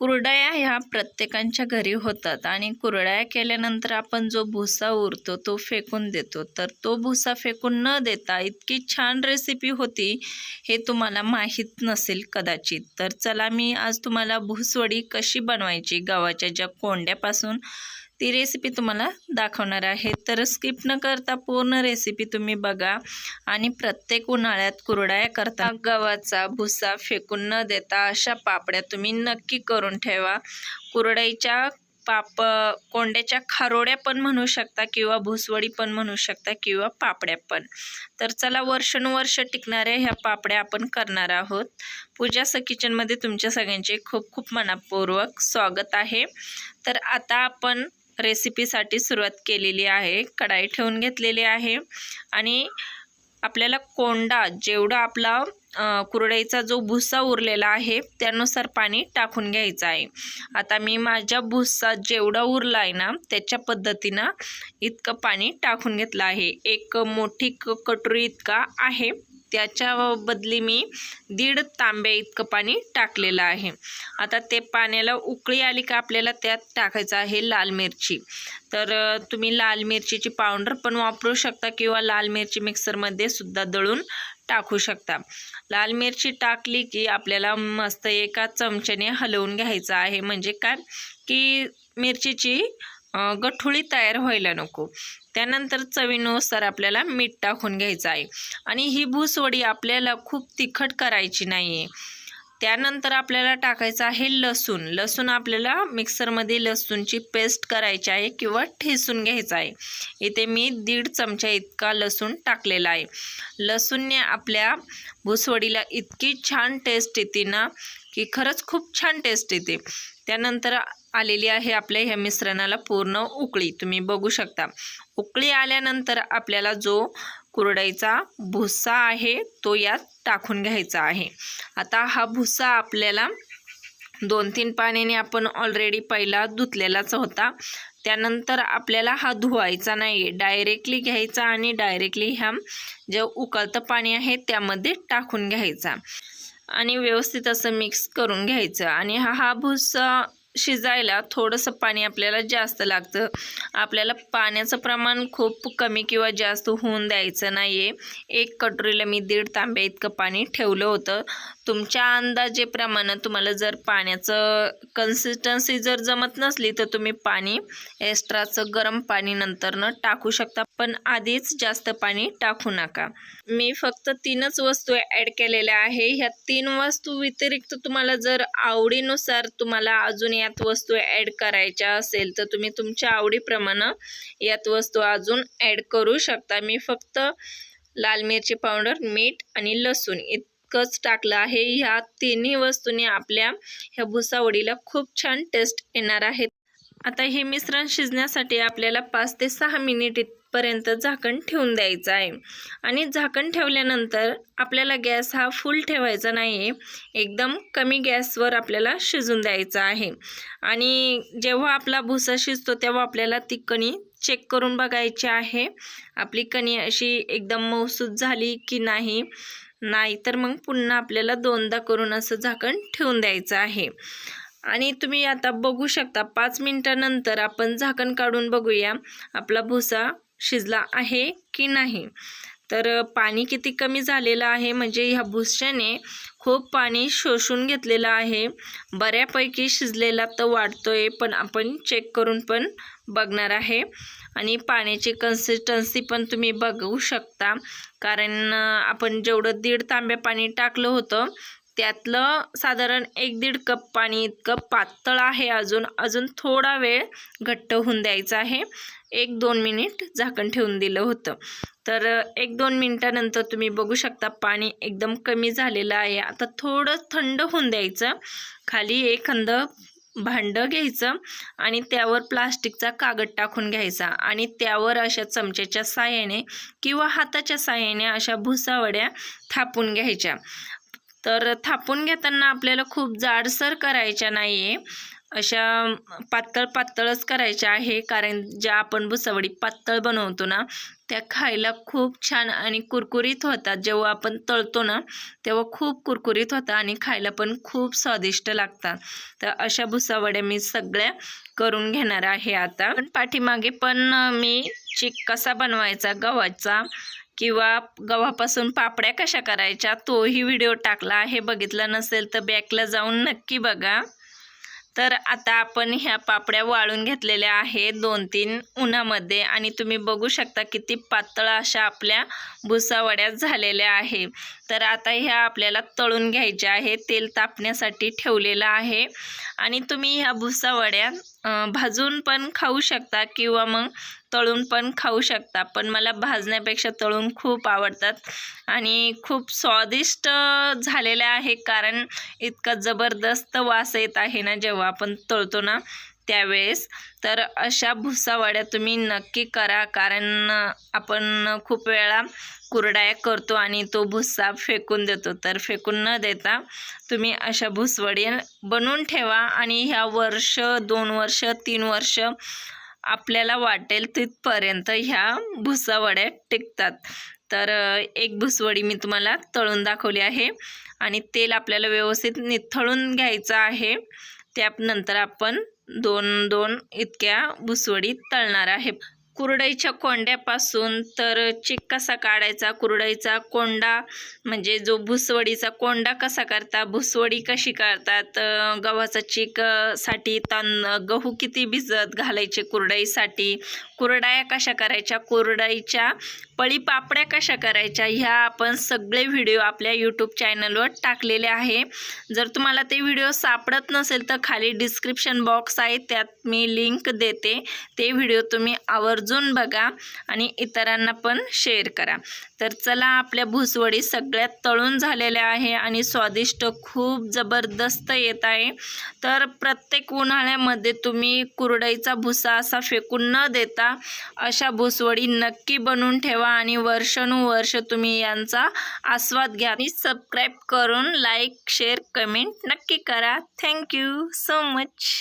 कुरडया ह्या प्रत्येकांच्या घरी होतात आणि कुरडया केल्यानंतर आपण जो भुसा उरतो तो फेकून देतो. तर तो भुसा फेकून न देता इतकी छान रेसिपी होती हे तुम्हाला माहीत नसेल कदाचित. तर चला मी आज तुम्हाला भुसवडी कशी बनवायची गव्हाच्या ज्या कोंड्यापासून ती रेसिपी तुम्हाला दाखवणार आहे. तर स्किप न करता पूर्ण रेसिपी तुम्ही बघा. आणि प्रत्येक उन्हाळ्यात कुरडाया करता. गव्हाचा भुसा फेकून न देता अशा पापड्या तुम्ही नक्की करून ठेवा. कुरडाईच्या पाप कोंड्याच्या खारोड्या पण म्हणू शकता किंवा भुसवडी पण म्हणू शकता किंवा पापड्या पण. तर चला वर्षानुवर्ष टिकणाऱ्या ह्या पापड्या आपण करणार आहोत. पूजास किचनमध्ये तुमच्या सगळ्यांचे खूप खूप मनापूर्वक स्वागत आहे. तर आता आपण रेसिपीसाठी सुरुवात केलेली आहे. कढाई ठेवून घेतलेली आहे. आणि आपल्याला कोंडा जेवढा आपला कुरडईचा जो भुसा उरलेला आहे त्यानुसार पाणी टाकून घ्यायचं आहे. आता मी माझ्या भुसा जेवढा उरला आहे ना त्याच्या पद्धतीनं इतकं पाणी टाकून घेतलं आहे. एक मोठी क कटोरी इतका आहे. त्याच्या बदली मी दीड तांब्या इतकं पाणी टाकलेलं आहे. आता ते पाण्याला उकळी आली का आपल्याला त्यात टाकायचं आहे लाल मिरची. तर तुम्ही लाल मिरचीची पावडर पण वापरू शकता किंवा लाल मिरची मिक्सरमध्ये सुद्धा दळून टाकू शकता. लाल मिरची टाकली की आपल्याला मस्त एका चमच्याने हलवून घ्यायचं आहे. म्हणजे काय? की मिरचीची गठुळी तयार व्हायला नको. त्यानंतर चवीनुसार आपल्याला मीठ टाकून घ्यायचं आहे. आणि ही भूसवडी आपल्याला खूप तिखट करायची नाही आहे त्यानंतर आपल्याला टाकायचं आहे लसूण. लसूण आपल्याला मिक्सरमध्ये लसूणची पेस्ट करायची आहे किंवा ठेसून घ्यायचं आहे. इथे मी दीड चमचा इतका लसूण टाकलेला आहे. लसूणने आपल्या भुसवडीला इतकी छान टेस्ट येते ना की खरंच खूप छान टेस्ट येते. त्यानंतर आलेली आहे आपल्या ह्या मिश्रणाला पूर्ण उकळी. तुम्ही बघू शकता. उकळी आल्यानंतर आपल्याला जो कुरडईचा भुसा आहे तो यात टाकून घ्यायचा आहे. आता हा भुसा आपल्याला दोन तीन पाण्याने आपण ऑलरेडी पहिला धुतलेलाच होता. त्यानंतर आपल्याला हा धुवायचा नाही आहे डायरेक्टली घ्यायचा आणि डायरेक्टली ह्या जे उकळतं पाणी आहे त्यामध्ये टाकून घ्यायचा. आणि व्यवस्थित असं मिक्स करून घ्यायचं. आणि हा हा भुसा शिजायला थोडंसं पाणी आपल्याला जास्त लागतं. आपल्याला पाण्याचं प्रमाण खूप कमी किंवा जास्त होऊन द्यायचं नाही आहे एक कटोरीला मी दीड तांब्या इतकं पाणी ठेवलं होतं. तुमच्या अंदाजेप्रमाणे तुम्हाला जर पाण्याचं कन्सिस्टन्सी जर जमत नसली तर तुम्ही पाणी एक्स्ट्राचं गरम पाणी नंतरनं टाकू शकता. पण आधीच जास्त पाणी टाकू नका. मी फक्त तीनच वस्तू ॲड केलेल्या आहे. ह्या तीन वस्तू व्यतिरिक्त तुम्हाला जर आवडीनुसार तुम्हाला अजून या यात वस्तू ॲड करायच्या असेल तर तुम्ही तुमच्या आवडीप्रमाणे यात वस्तू अजून ॲड करू शकता. मी फक्त लाल मिरची पावडर मीठ आणि लसूण इतकंच टाकलं आहे. ह्या तिन्ही वस्तूंनी आपल्या ह्या भुसावडीला खूप छान टेस्ट येणार आहे. आता हे मिश्रण शिजण्यासाठी आपल्याला पाच ते सहा मिनिट पर्यंत झाकण ठेवून द्यायचं आहे. आणि झाकण ठेवल्यानंतर आपल्याला गॅस हा फुल ठेवायचा नाही आहे एकदम कमी गॅसवर आपल्याला शिजून द्यायचा आहे. आणि जेव्हा आपला भुसा शिजतो तेव्हा आपल्याला ती कणी चेक करून बघायची आहे. आपली कणी अशी एकदम मौसूद झाली की नाही नाही तर मग पुन्हा आपल्याला दोनदा करून असं झाकण ठेवून द्यायचं आहे. आणि तुम्ही आता बघू शकता पाच मिनटानंतर आपण झाकण काढून बघूया. आपला भुसा शिजला आहे की नाही? तर पाणी किती कमी झालेलं आहे म्हणजे ह्या भुस्याने खूप पाणी शोषून घेतलेलं आहे. बऱ्यापैकी शिजलेला तर वाढतो आहे पण आपण चेक करून पण बघणार आहे. आणि पाण्याची कन्सिस्टन्सी पण तुम्ही बघू शकता. कारण आपण जेवढं दीड तांब्या पाणी टाकलं होतं त्यातलं साधारण एक दीड कप पाणी इतकं पातळ आहे अजून. अजून थोडा वेळ घट्ट होऊन द्यायचा आहे. एक दोन मिनिट झाकण ठेवून दिलं होतं. तर एक दोन मिनटानंतर तुम्ही बघू शकता पाणी एकदम कमी झालेलं आहे. आता थोडं थंड होऊन द्यायचं. खाली एखाद भांडं घ्यायचं आणि त्यावर प्लास्टिकचा कागद टाकून घ्यायचा आणि त्यावर अशा चमच्याच्या साह्याने किंवा हाताच्या साह्याने अशा भुसावड्या थापून घ्यायच्या. तर थापून घेताना आपल्याला खूप जाडसर करायच्या नाही आहे अशा पातळ पातळच करायच्या आहे कारण ज्या आपण भुसावडी पातळ बनवतो ना त्या खायला खूप छान आणि कुरकुरीत होतात. जेव्हा आपण तळतो ना तेव्हा खूप कुरकुरीत होतात आणि खायला पण खूप स्वादिष्ट लागतात. तर अशा भुसावड्या मी सगळ्या करून घेणार आहे आता. पण पाठीमागे पण मी चिक कसा बनवायचा गव्हाचा किंवा गव्हापासून पापड्या कशा करायच्या तोही व्हिडिओ टाकला. आहे बघितला नसेल तर बॅकला जाऊन नक्की बघा. तर आता आपण ह्या पापड्या वाळून घेतलेल्या आहेत दोन तीन उन्हामध्ये. आणि तुम्ही बघू शकता किती पातळ अशा आपल्या भुसावड्या झालेल्या आहे. तर आता ह्या आपल्याला तळून घ्यायच्या आहे तेल तापण्यासाठी ठेवलेलं आहे. आणि तुम्ही ह्या भुसावड्या भाजून पण खाऊ शकता किंवा मग तळून पण खाऊ शकता. पण मला भाजण्यापेक्षा तळून खूप आवडतात आणि खूप स्वादिष्ट झालेलं आहे कारण इतका जबरदस्त वास येत आहे ना जेव्हा आपण तळतो ना त्यावेळेस. तर अशा भुसावड्या तुम्ही नक्की करा कारण आपण खूप वेळा कुरडाया करतो आणि तो भुस्सा फेकून देतो. तर फेकून न देता तुम्ही अशा भुसवडी बनवून ठेवा आणि ह्या वर्ष दोन वर्ष तीन वर्ष आपल्याला वाटेल तिथपर्यंत ह्या भुसावड्या टिकतात. तर एक भुसवडी मी तुम्हाला तळून दाखवली आहे आणि तेल आपल्याला व्यवस्थित निथळून घ्यायचं आहे. त्यानंतर आपण दोन दोन इतक्या भुसवडी तळणार आहे कुरडईच्या कोंड्यापासून तर चिक कसा काढायचा कुरडईचा कोंडा म्हणजे जो भुसवडीचा कोंडा कसा करता भुसवडी कशी करतात गव्हाचा चिक तनसाठी गहू किती भिजत घालायचे कुरडईसाठी कुरडाया कशा करायच्या कुरडईच्या पळी पापड्या कशा करायच्या ह्या आपण सगळे व्हिडिओ आपल्या यूट्यूब चॅनलवर टाकलेले आहे. जर तुम्हाला ते व्हिडिओ सापडत नसेल तर खाली डिस्क्रिप्शन बॉक्स आहे त्यात मी लिंक देते. ते व्हिडिओ तुम्ही आवर्जून बघा आणि इतरांना पण शेअर करा. तर चला आपल्या भुसवडी सगळ्यात तळून झालेल्या आहे आणि स्वादिष्ट खूप जबरदस्त येत आहे. तर प्रत्येक उन्हाळ्यामध्ये तुम्ही कुरडईचा भुसा असा फेकून न देता अशा भुसवडी नक्की बनवून ठेवा. आणि वर्षानुवर्ष तुम्ही यांचा आस्वाद घ्या. आणि सबस्क्राईब करून लाईक शेअर कमेंट नक्की करा. Thank you so much